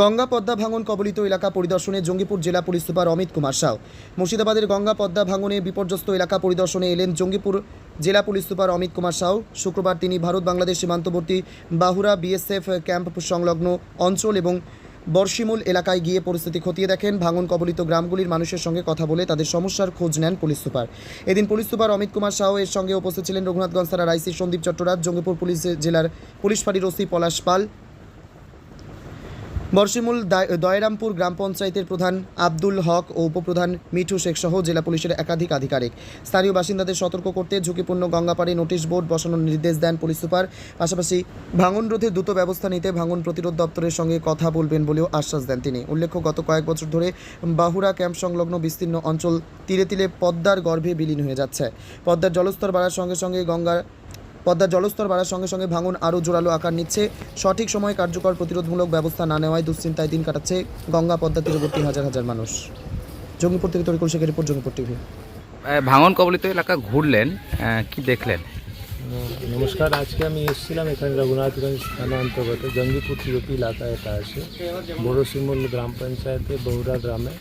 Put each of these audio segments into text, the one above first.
গঙ্গা পদ্মা ভাঙন কবলিত এলাকা পরিদর্শনে জঙ্গিপুর জেলা পুলিশ সুপার অমিত কুমার সাউ। মুর্শিদাবাদের গঙ্গা পদ্মা ভাঙনে বিপর্যস্ত এলাকা পরিদর্শনে এলেন জঙ্গিপুর জেলা পুলিশ সুপার অমিত কুমার সাউ। শুক্রবার তিনি ভারত বাংলাদেশ সীমান্তবর্তী বাহুরা বিএসএফ ক্যাম্প সংলগ্ন অঞ্চল এবং বর্ষিমূল এলাকায় গিয়ে পরিস্থিতি খতিয়ে দেখেন। ভাঙন কবলিত গ্রামগুলির মানুষের সঙ্গে কথা বলে তাদের সমস্যার খোঁজ নেন পুলিশ সুপার। এদিন পুলিশ সুপার অমিত কুমার সাউ এর সঙ্গে উপস্থিত ছিলেন রঘুনাথগঞ্জ থানার আইসি সন্দীপ চট্টরাজ, জঙ্গিপুর পুলিশ জেলার পুলিশ ফাঁড়ির ওসি পলাশ পাল বর্ষিমূল দায়- দয়রামপুর গ্রাম পঞ্চায়েতের প্রধান আব্দুল হক ও উপপ্রধান মিঠু শেখ সহ জেলা পুলিশের একাধিক আধিকারিক। স্থানীয় বাসিন্দাদের সতর্ক করতে ঝুঁকিপূর্ণ গঙ্গাপাড়ে নোটিশ বোর্ড বসানোর নির্দেশ দেন পুলিশ সুপার। পাশাপাশি ভাঙন রোধে দ্রুত ব্যবস্থা নিতে ভাঙন প্রতিরোধ দপ্তরের সঙ্গে কথা বলবেন বলেও আশ্বাস দেন তিনি। উল্লেখ্য, গত কয়েক বছর ধরে বাহুরা ক্যাম্প সংলগ্ন বিস্তীর্ণ অঞ্চল তিলে তীরে পদ্মার গর্ভে বিলীন হয়ে যাচ্ছে। পদ্মার জলস্তর বাড়ার সঙ্গে সঙ্গে গঙ্গার পদ্মার জলস্তর বাড়ার সঙ্গে সঙ্গে ভাঙন আরও জোরালো আকার নিচ্ছে। সঠিক সময়ে কার্যকর প্রতিরোধমূলক ব্যবস্থা না নেওয়ায় দুশ্চিন্তায় দিন কাটাচ্ছে গঙ্গা পদ্মা তীরবর্তী হাজার হাজার মানুষ। জঙ্গিপুর থেকে তরিকুল শেখের রিপোর্ট জঙ্গিপুর টিভি। ভাঙন কবলিত এলাকা ঘুরলেন কি দেখলেন? নমস্কার আজকে আমি এসেছিলাম এখানে রঘুনাথগঞ্জ থানা অন্তর্গত জঙ্গিপুর তিরুপি এলাকা এটা আছে। বড় শিমুল গ্রাম পঞ্চায়েতে বহুরা গ্রামে।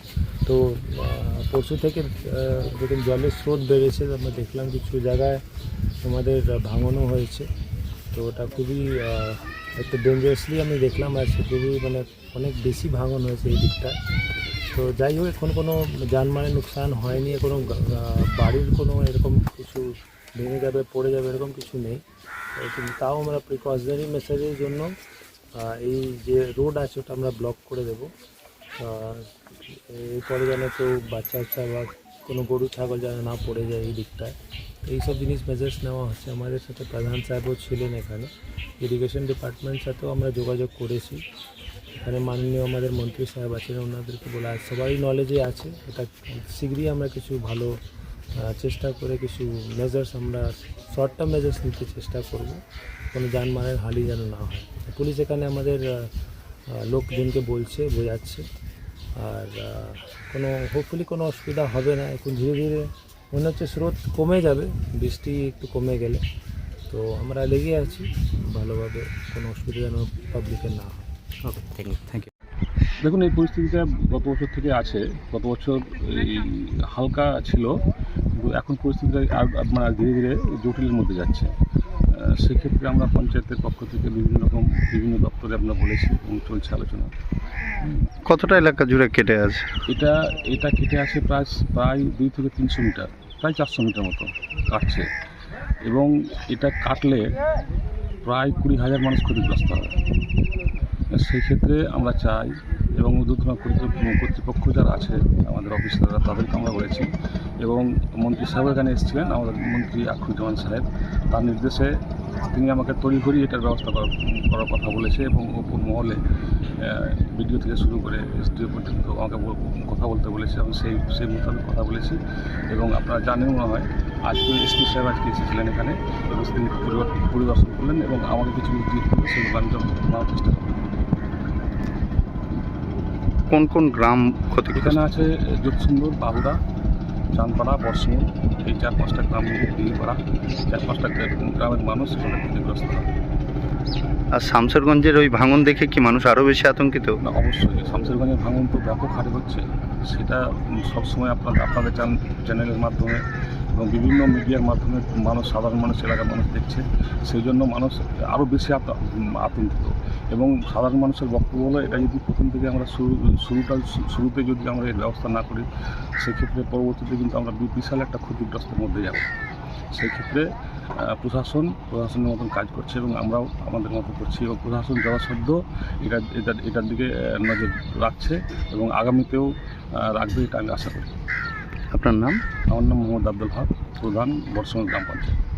তো পরশু থেকে যখন জলের স্রোত বেড়েছে আমরা দেখলাম কিছু জায়গায় আমাদের ভাঙনও হয়েছে। তো ওটা খুবই একটু ডেঞ্জারাসলি আমি দেখলাম আজকে খুবই মানে অনেক বেশি ভাঙন হয়েছে এই দিকটা। তো যাই হোক, এখন কোনো যানমালের নুকসান হয়নি, কোনো বাড়ির কোনো এরকম কিছু ভেঙে যাবে, পড়ে যাবে এরকম কিছু নেই। কিন্তু তাও আমরা প্রিকশনারি মেসেজের জন্য এই যে রোড আছে ওটা আমরা ব্লক করে দেবো। এরপরে যেন কেউ বাচ্চা বাচ্চা বা কোনো গরু, ছাগল যেন না পড়ে যায় এই দিকটায়। এইসব জিনিস মেজার্স নেওয়া হচ্ছে। আমাদের সাথে প্রধান সাহেবও ছিলেন এখানে। ইরিগেশন ডিপার্টমেন্টের সাথেও আমরা যোগাযোগ করেছি। এখানে মাননীয় আমাদের মন্ত্রী সাহেব আছেন, ওনাদেরকে বলা সবারই নলেজে আছে। এটা শীঘ্রই আমরা কিছু ভালো চেষ্টা করে কিছু মেজার্স আমরা শর্ট টার্ম মেজার্স নিতে চেষ্টা করব। কোনো যানবাহনের হালি যেন না হয়। পুলিশ এখানে আমাদের লোকজনকে বলছে, বোঝাচ্ছে। আর কোনো হোপফুলি কোনো অসুবিধা হবে না। এখন ধীরে ধীরে মনে হচ্ছে স্রোত কমে যাবে বৃষ্টি একটু কমে গেলে। তো আমরা লেগে আছি ভালোভাবে কোনো অসুবিধা যেন পাবলিকের না হয়। Okay thank you thank you দেখুন এই পরিস্থিতিটা গত বছর থেকে আছে। গত বছর এই হালকা ছিল এখন পরিস্থিতিটা আর মানে ধীরে ধীরে জটিলের মধ্যে যাচ্ছে। সেক্ষেত্রে আমরা পঞ্চায়েতের পক্ষ থেকে বিভিন্ন রকম বিভিন্ন দপ্তরে আমরা বলেছি এবং চলছে আলোচনা। কতটা এলাকা জুড়ে কেটে আছে? এটা এটা কেটে আছে প্রায় প্রায় দুই থেকে তিনশো মিটার প্রায় চারশো মিটার মতো কাটছে। এবং এটা কাটলে প্রায় কুড়ি হাজার মানুষ ক্ষতিগ্রস্ত হবে। সেই ক্ষেত্রে আমরা চাই এবং কর্তৃ- কর্তৃপক্ষ যারা আছে আমাদের অফিসাররা তাদেরকে আমরা বলেছি এবং মন্ত্রী সাহেব এখানে এসেছিলেন আমাদের মন্ত্রী আখরুজ্জামান সাহেব। তার নির্দেশে তিনি আমাকে তড়িঘড়ি এটার ব্যবস্থা করার করার কথা বলেছে এবং ওপর মহলে ভিডিও থেকে শুরু করে এসডিও পর্যন্ত আমাকে কথা বলতে বলেছে এবং সেই সেই মোতাবেক কথা বলেছি। এবং আপনারা জানেন মনে হয় আজকে এসপি সাহেব আজকে এসেছিলেন এখানে এবং তিনি পরিদর্শন করলেন এবং আমাকে কিছু নির্দেশ দিলেন সেগুলো আমি নেওয়ার চেষ্টা কোন কোন গ্রাম ক্ষতিগ্রস্ত? এখানে আছে যোগসুন্দর বাহুদা চাঁদপাড়া বর্ষিম এই চার পাঁচটা গ্রাম করা চার পাঁচটা গ্রামের মানুষ এখানে ক্ষতিগ্রস্ত। হয় আর শামসেরগঞ্জের ওই ভাঙন দেখে কি মানুষ আরও বেশি আতঙ্কিত? না, অবশ্যই। শামসেরগঞ্জের ভাঙন তো ব্যাপক হারে হচ্ছে। সেটা সবসময় আপনার আপনাদের চ্যান- চ্যানেলের মাধ্যমে এবং বিভিন্ন মিডিয়ার মাধ্যমে মানুষ, সাধারণ মানুষ, এলাকার মানুষ দেখছে। সেই জন্য মানুষ আরও বেশি আত- আতঙ্কিত। এবং সাধারণ মানুষের বক্তব্য হলো, এটা যদি প্রথম থেকে আমরা শুরু, শুরুটা, শুরুতে যদি আমরা এর ব্যবস্থা না করি, সেক্ষেত্রে পরবর্তীতে কিন্তু আমরা বিশাল একটা ক্ষতিগ্রস্তের মধ্যে যাব। সেই ক্ষেত্রে প্রশাসন, প্রশাসনের মতন কাজ করছে এবং আমরাও আমাদের মতো করছি। এবং প্রশাসন যথাসাধ্য এটা এটা, এটার দিকে নজর রাখছে এবং আগামীতেও রাখবে এটা আমি আশা করি। আপনার নাম? আমার নাম মোহাম্মদ আব্দুল হক প্রধান বর্ষমান গ্রাম পঞ্চায়েত।